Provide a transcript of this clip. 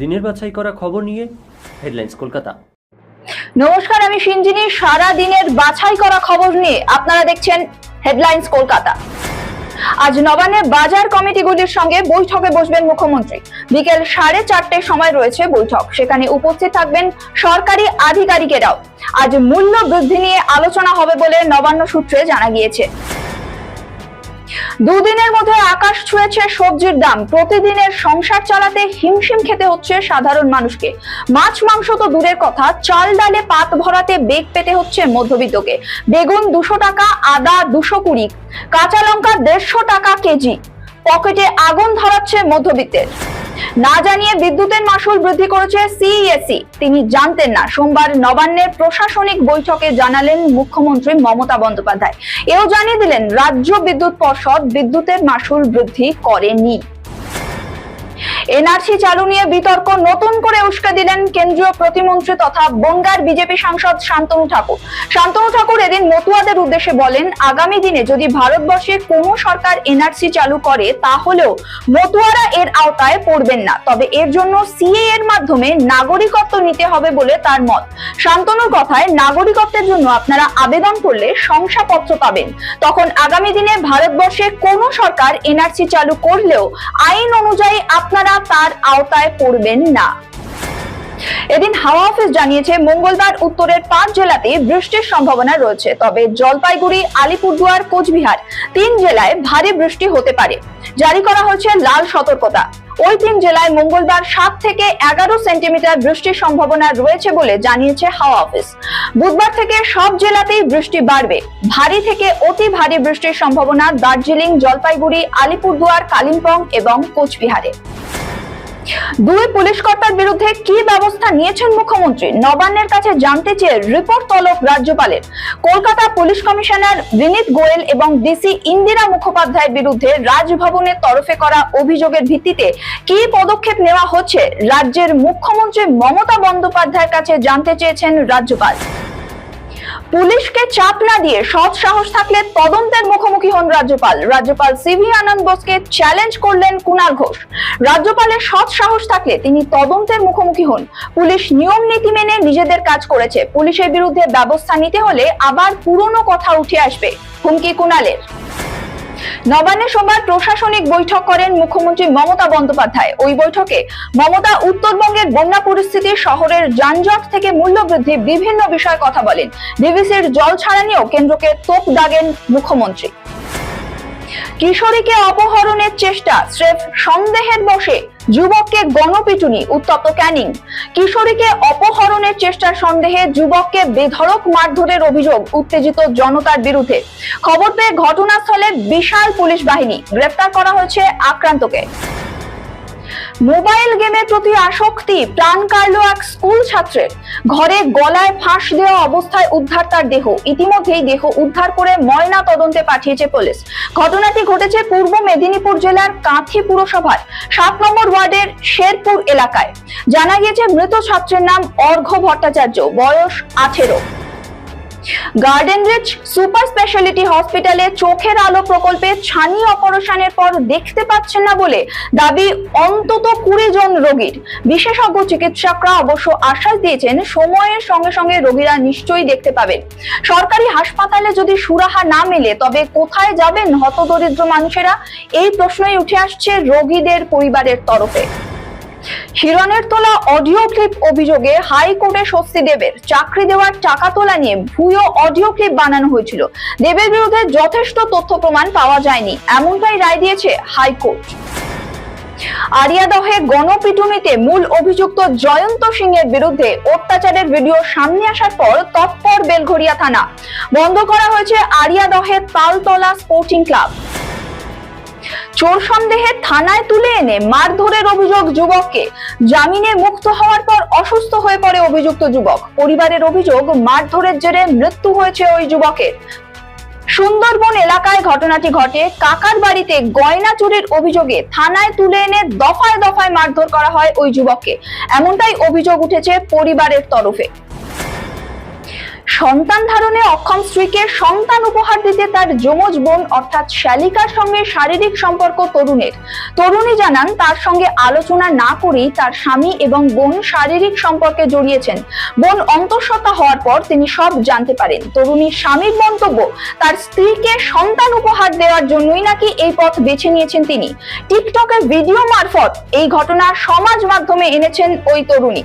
দিনের বাছাই করা খবর নিয়ে হেডলাইন্স কলকাতা। নমস্কার, আমি সিঞ্জিনী। সারা দিনের বাছাই করা খবর নিয়ে আপনারা দেখছেন হেডলাইন্স কলকাতা। আজ নবান্নের বাজার কমিটিগুলির সঙ্গে বৈঠকে বসবেন মুখ্যমন্ত্রী। বিকেল সাড়ে চারটের সময় রয়েছে বৈঠক। সেখানে উপস্থিত থাকবেন সরকারি আধিকারিকেরাও। আজ মূল্য বৃদ্ধি নিয়ে আলোচনা হবে বলে নবান্ন সূত্রে জানা গিয়েছে। দুদিনের মধ্যে আকাশ ছুঁয়েছে সবজির দাম। প্রতিদিনের সংসার চালাতে হিমশিম খেতে হচ্ছে সাধারণ মানুষকে। মাছ, মাংস তো দূরের কথা, চাল ডালে পাত ভরাতে বেগ পেতে হচ্ছে মধ্যবিত্তকে। বেগুন দুশো টাকা, আদা দুশো কুড়ি, কাঁচা লঙ্কা দেড়শো টাকা কেজি। পকেটে আগুন ধরাচ্ছে মধ্যবিত্তের। না জানিয়ে বিদ্যুতের মাসুল বৃদ্ধি করেছে সিইএসি তিনি জানতেন না, সোমবার নবান্নের প্রশাসনিক বৈঠকে জানালেন মুখ্যমন্ত্রী মমতা বন্দ্যোপাধ্যায়। এও জানিয়ে দিলেন, রাজ্য বিদ্যুৎ পর্ষদ বিদ্যুতের মাসুল বৃদ্ধি করেনি। এনআরসি চালু নিয়ে বিতর্ক নতুন করে উস্কে দিলেন কেন্দ্রীয় প্রতিমন্ত্রী তথা বঙ্গার বিজেপি সাংসদ শান্তনু ঠাকুর। শান্তনু ঠাকুর এদিন মতুয়াদের উদ্দেশ্যে বলেন, আগামী দিনে যদি ভারতবর্ষে কোনো সরকার এনআরসি চালু করে, তাহলেও মতুয়ারা এর আওতায় পড়বেন না। তবে এর জন্য সিএ এর মাধ্যমে নাগরিকত্ব নিতে হবে বলে তার মত। শান্তনুর কথায়, নাগরিকত্বের জন্য আপনারা আবেদন করলে শংসাপত্র পাবেন। তখন আগামী দিনে ভারতবর্ষে কোনো সরকার এনআরসি চালু করলেও আইন অনুযায়ী আপনারা তার আওতায় পড়বেন না। এদিন হাওয়া অফিস জানিয়েছে, মঙ্গলবার উত্তরের পাঁচ জেলাতে বৃষ্টির সম্ভাবনা রয়েছে। তবে জলপাইগুড়ি, আলিপুরদুয়ার, কোচবিহার তিন জেলায় ভারী বৃষ্টি হতে পারে। জারি করা হয়েছে লাল সতর্কতা। ওই তিন জেলায় মঙ্গলবার সাত থেকে এগারো সেন্টিমিটার বৃষ্টির সম্ভাবনা রয়েছে বলে জানিয়েছে হাওয়া অফিস। বুধবার থেকে সব জেলাতেই বৃষ্টি বাড়বে। ভারী থেকে অতি ভারী বৃষ্টির সম্ভাবনা দার্জিলিং, জলপাইগুড়ি, আলিপুরদুয়ার, কালিম্পং এবং কোচবিহারে। দুই পুলিশ কর্তার বিরুদ্ধে কি ব্যবস্থা নিয়েছেন মুখ্যমন্ত্রী? নবান্নের কাছে জানতে চেয়ে রিপোর্ট তলব রাজ্যপালের। কলকাতা পুলিশ কমিশনার বিনীত গোয়েল এবং ডিসি ইন্দিরা মুখোপাধ্যায়ের বিরুদ্ধে রাজভবনের তরফে করা অভিযোগের ভিত্তিতে কি পদক্ষেপ নেওয়া হচ্ছে? রাজ্যের মুখ্যমন্ত্রী মমতা বন্দ্যোপাধ্যায়ের কাছে জানতে চেয়েছেন রাজ্যপাল। পুলিশকে চাপ না দিয়ে সৎ সাহস থাকলে তদন্তের মুখোমুখি হন রাজ্যপাল। রাজ্যপাল সিভি আনন্দ বোসকে চ্যালেঞ্জ করলেন কুণাল ঘোষ। রাজ্যপালের সৎ সাহস থাকলে তিনি তদন্তের মুখোমুখি হন। পুলিশ নিয়ম নীতি মেনে নিজেদের কাজ করেছে। পুলিশের বিরুদ্ধে ব্যবস্থা নিতে হলে আবার পুরনো কথা উঠে আসবে। হুমকি কুণালের নবান্নে সোমবার প্রশাসনিক বৈঠক করেন মুখ্যমন্ত্রী মমতা বন্দ্যোপাধ্যায়। ওই বৈঠকে মমতা উত্তরবঙ্গের বন্যা পরিস্থিতি, শহরের যানজট থেকে মূল্য বৃদ্ধি বিভিন্ন বিষয়ে কথা বলেন। ডিভিসির জল ছাড়া নিয়েও কেন্দ্রকে তোপ দাগেন মুখ্যমন্ত্রী। কিশোরীকে অপহরণের চেষ্টা, স্রেফ সন্দেহের বসে যুবককে গণপিটুনি, উত্তপ্ত ক্যানিং। কিশোরীকে অপহরণের চেষ্টার সন্দেহে যুবককে বেধড়ক মারধরের অভিযোগ উত্তেজিত জনতার বিরুদ্ধে। খবর পেয়ে ঘটনাস্থলে বিশাল পুলিশ বাহিনী গ্রেফতার করা হয়েছে আক্রান্তকে। মোবাইল গেমের প্রতি আসক্তি, প্রাণ কাড়ল এক স্কুল ছাত্রের। ঘরে গলায় ফাঁস দেওয়া অবস্থায় উদ্ধার তার দেহ। ইতিমধ্যেই দেহ উদ্ধার করে ময়না তদন্তে পাঠিয়েছে পুলিশ। ঘটনাটি ঘটেছে পূর্ব মেদিনীপুর জেলার কাঁথি পুরসভার সাত নম্বর ওয়ার্ডের শেরপুর এলাকায়। জানা গিয়েছে, মৃত ছাত্রের নাম অর্ঘ্য ভট্টাচার্য, বয়স আঠেরো। গার্ডেন রিচ সুপার স্পেশালিটি হসপিটালে চোখের আলো প্রকল্পে ছানি অপারেশনের পর দেখতে পাচ্ছেন না বলে দাবি অন্তত কুড়ি জন রোগীর। বিশেষজ্ঞ চিকিৎসকরা অবশ্য আশ্বাস দিয়েছেন, সময়ের সঙ্গে সঙ্গে রোগীরা নিশ্চয়ই দেখতে পাবেন। সরকারি হাসপাতালে যদি সুরাহা না মেলে, তবে কোথায় যাবেন হতদরিদ্র মানুষেরা? এই প্রশ্নই উঠে আসছে রোগীদের পরিবারের তরফে। হিরণের তোলা অডিও ক্লিপ অভিযোগে হাইকোর্টে স্বস্তি দেবের। চাকরি দেওয়ার টাকা তোলা নিয়ে ভুয়ো অডিও ক্লিপ বানানো হয়েছিল। দেবের বিরুদ্ধে যথেষ্ট তথ্য প্রমাণ পাওয়া যায়নি, এমনটাই রায় দিয়েছে হাইকোর্ট। আরিয়াদহে গণপিটুনিতে মূল অভিযুক্ত জয়ন্ত সিং এর বিরুদ্ধে অত্যাচারের ভিডিও সামনে আসার পর তৎপর বেলঘরিয়া থানা। বন্ধ করা হয়েছে আরিয়াদহে তালতলা স্পোর্টিং ক্লাব। চোর সন্দেহে থানায় তুলে এনে মারধরের অভিযোগ যুবককে। জামিনে মুক্ত হওয়ার পর অসুস্থ হয়ে পড়ে অভিযুক্ত যুবক। পরিবারের অভিযোগ, মারধরের জেরে মৃত্যু হয়েছে ওই যুবকের। সুন্দরবন এলাকায় ঘটনাটি ঘটে। কাকার বাড়িতে গয়না চুরির অভিযোগে থানায় তুলে এনে দফায় দফায় মারধর করা হয় ওই যুবককে। এমনটাই অভিযোগ উঠেছে পরিবারের তরফে। সন্তান ধারণে অক্ষম স্ত্রীকে সন্তান উপহার দিতে তার যমজ বোন অর্থাৎ শালিকার সঙ্গে শারীরিক সম্পর্ক তরুণের। তরুণী জানান, তার সঙ্গে আলোচনা না করেই তার স্বামী এবং বোন শারীরিক সম্পর্কে জড়িয়েছেন। বোন অন্তঃসত্ত্বা হওয়ার পর তিনি সব জানতে পারেন। তরুণীর স্বামীর মন্তব্য, তার স্ত্রীকে সন্তান উপহার দেওয়ার জন্যই নাকি এই পথ বেছে নিয়েছেন তিনি। টিকটকের ভিডিও মারফত এই ঘটনা সমাজ মাধ্যমে এনেছেন ওই তরুণী।